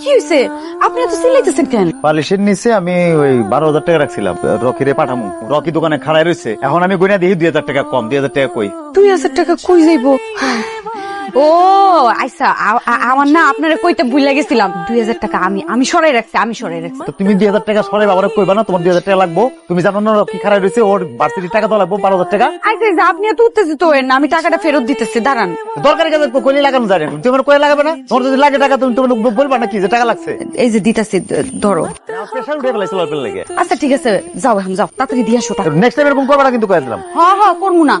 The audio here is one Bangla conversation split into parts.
কি হয়েছে আপনি তো সিলাইতেছেন কেন? পালিশের নিচে আমি ওই বারো হাজার টাকা রাখছিলাম। রকিরে পাঠামু। রকি দোকানে খাড়াই রয়েছে এখন আমি গুনে দিই দুই হাজার টাকা কম দুই হাজার টাকা কই? দুই হাজার টাকা কই যাইব? ও আইসা আ- আ- আমার না আপনারা কইতে ভুলে গেছিলাম। দুই হাজার টাকা আমি আমি সরাই রাখছি আমি সরাই রাখছি। তো তুমি দুই হাজার টাকা সরাই বাবার কইবা না তোমার দুই হাজার টাকা লাগবো। তুমি জানো না রকি খাড়াই রয়েছে ওর বার্ষিক টাকা তো লাগবো বারো হাজার টাকা। আইসা আইসা, আপনি এত উত্তেজিত হয়েন না আমি টাকাটা ফেরত দিতেছি দাঁড়ান। দরকারি কাজে কইলে লাগানো যায় না। তুমি কয়ে লাগাবে না? তোমার যদি লাগে টাকা তুমি তুমি বলবা না কি যে টাকা লাগছে? এই যে দিতেছি ধরো। স্পেশাল উঠে ফেলাইছিল অল্পের লেগে। আচ্ছা ঠিক আছে যাও এখন যাও তাড়াতাড়ি দিয়ে আসো টাকা নেক্সট টাইম এরকম করবে না কিন্তু কয়ে দিলাম। হ্যাঁ হ্যাঁ করব না।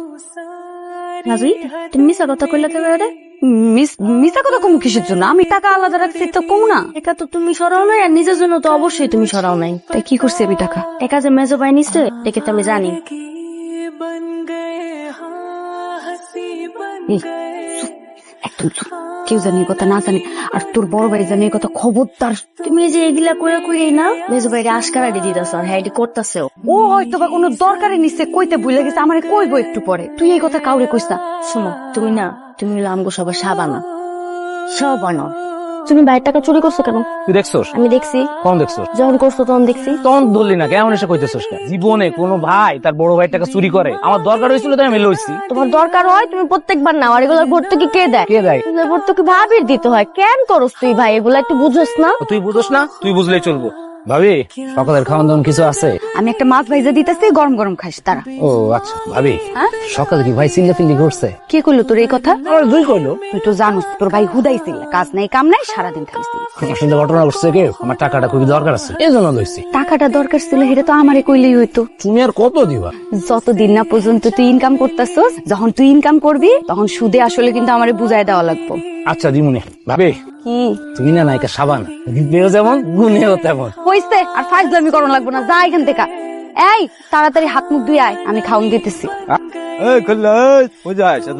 রাজুই তুমি মিশা কথা কইলা তো মিস মিসা কথা কম কিসের জন্য? আমি টাকা আলাদা রাখছি তো কম না। একা তো তুমি সরাও নাই আর নিজের জন্য তো অবশ্যই তুমি সরাও নাই। তাই কি করছি আমি টাকা একা যে মেজো বাই নিচ্ছে এটাকে তো আমি জানি। একদম। কেউ জানি কথা, না জানি। আর তোর বড় ভাই জানি কথা, খবরদার। তুমি যে এগুলা করে কইরে না, মেজো ভাইরে আশকারা দিয়ে দিতেছ আর হ্যাঁ করতাছে ও। হয়তো বা কোনো দরকারে নিচ্ছে কইতে ভুলে গেছে, আমারে কইবো একটু পরে। তুই এই কথা কাউরে কইস না। শোনো, তুমি না, তুমি হলো আমগো সবার সাবানা। সাবানা তুমি বাইরের টাকা চুরি করছ কেন? তুই দেখছোস? আমি দেখছি। কখন দেখছোস? যখন করছ তখন দেখছি। তখন ধরলি না কেমন এসে কইতেছোস জীবনে কোনো ভাই তার বড় ভাই টাকা চুরি করে। আমার দরকার হয়েছিল তাই আমি লইছি। তোমার দরকার হয় তুমি প্রত্যেকবার নাও আর এগুলোর ভর্তুকি কে দেয়? কে দেয়? ভর্তি ভর্তুকি ভাবির দিতে হয়। কেন করস তুই ভাই? এগুলা একটু বুঝোস না? তুই বুঝোস না তুই বুঝলেই চলবো। ভাবি সকালের খাওয়ান দাওয়ান কিছু আছে? আমি একটা মাছ ভাইজা দিতেছি গরম গরম খাইস তারা ও আচ্ছা ভাবি হ্যাঁ? সকালে কি ভাই চিল্লা চিল্লি করছে? কে করল তোর এই কথা? আমার দুই কইলো তুই তো জানোস তোর ভাই হুদাই ছিল কাজ নাই কাম নাই সারাদিন খাইছিল আসলে ঘটনা ঘটছে কি? আমার টাকাটা খুবই দরকার আছে। এই জন্য লইছি। টাকাটা দরকার ছিল সেটা তো আমারে কইলেই হইতো। তুমি আর কত দিবা? যতদিন না পর্যন্ত তুই ইনকাম করতেছস যখন তুই ইনকাম করবি তখন সুদে আসলে কিন্তু আমারে বুঝাই দেওয়া লাগবে। আচ্ছা দিমুনি ভাবি কি? তুমি না নায়িকা সাবান? দিতেও যেমন গুনেও তেমন। হইছে আর ফাইজলামি করণ লাগবে না যা এখান থেকে। এই তাড়াতাড়ি হাত মুখ ধুই আয় আমি খাউন দিতেছি। এই কল্লা ও যায় এত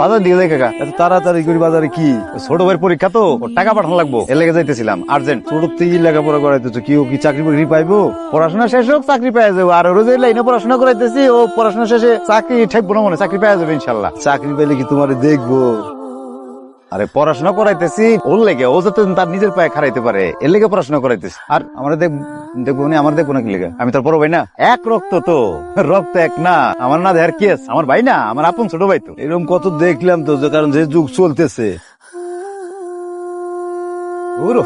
বাজার দিকে যাই কাকা। এত তাড়াতাড়ি করি বাজারে কি? ছোট ভাইয়ের পরীক্ষা তো ওর টাকা পাঠানো লাগবো। এর লেগে যাইতেছিলাম আর্জেন্ট। ছোট থেকে লেখাপড়া করাইতেছো কি ও কি চাকরি বাকরি পাইবো? পড়াশোনা শেষ হোক চাকরি পেয়ে যাব আর ওর যে লাইনে পড়াশোনা করাইতেছি ও পড়াশোনা শেষে চাকরি ঠেকবো না মনে চাকরি পেয়ে যাবে ইনশাল্লাহ। চাকরি পেলে কি তোমার দেখব? আরে পড়াশোনা করাইতেছি ওর লেগে ও যাতে তার নিজের পায়ে খারাইতে পারে এর লেগে পড়াশোনা করাইতেছি। আর আমার দেখব উনি আমার দেখব না কি লেগে। আমি তার বড় ভাই না? এক রক্ত তো রক্ত এক না। আমার না দেয়ার কেস আমার ভাই না আমার আপন ছোট ভাই তো। এরকম কত দেখলাম তো যে কারণ যে যুগ চলতেছে। ওরো।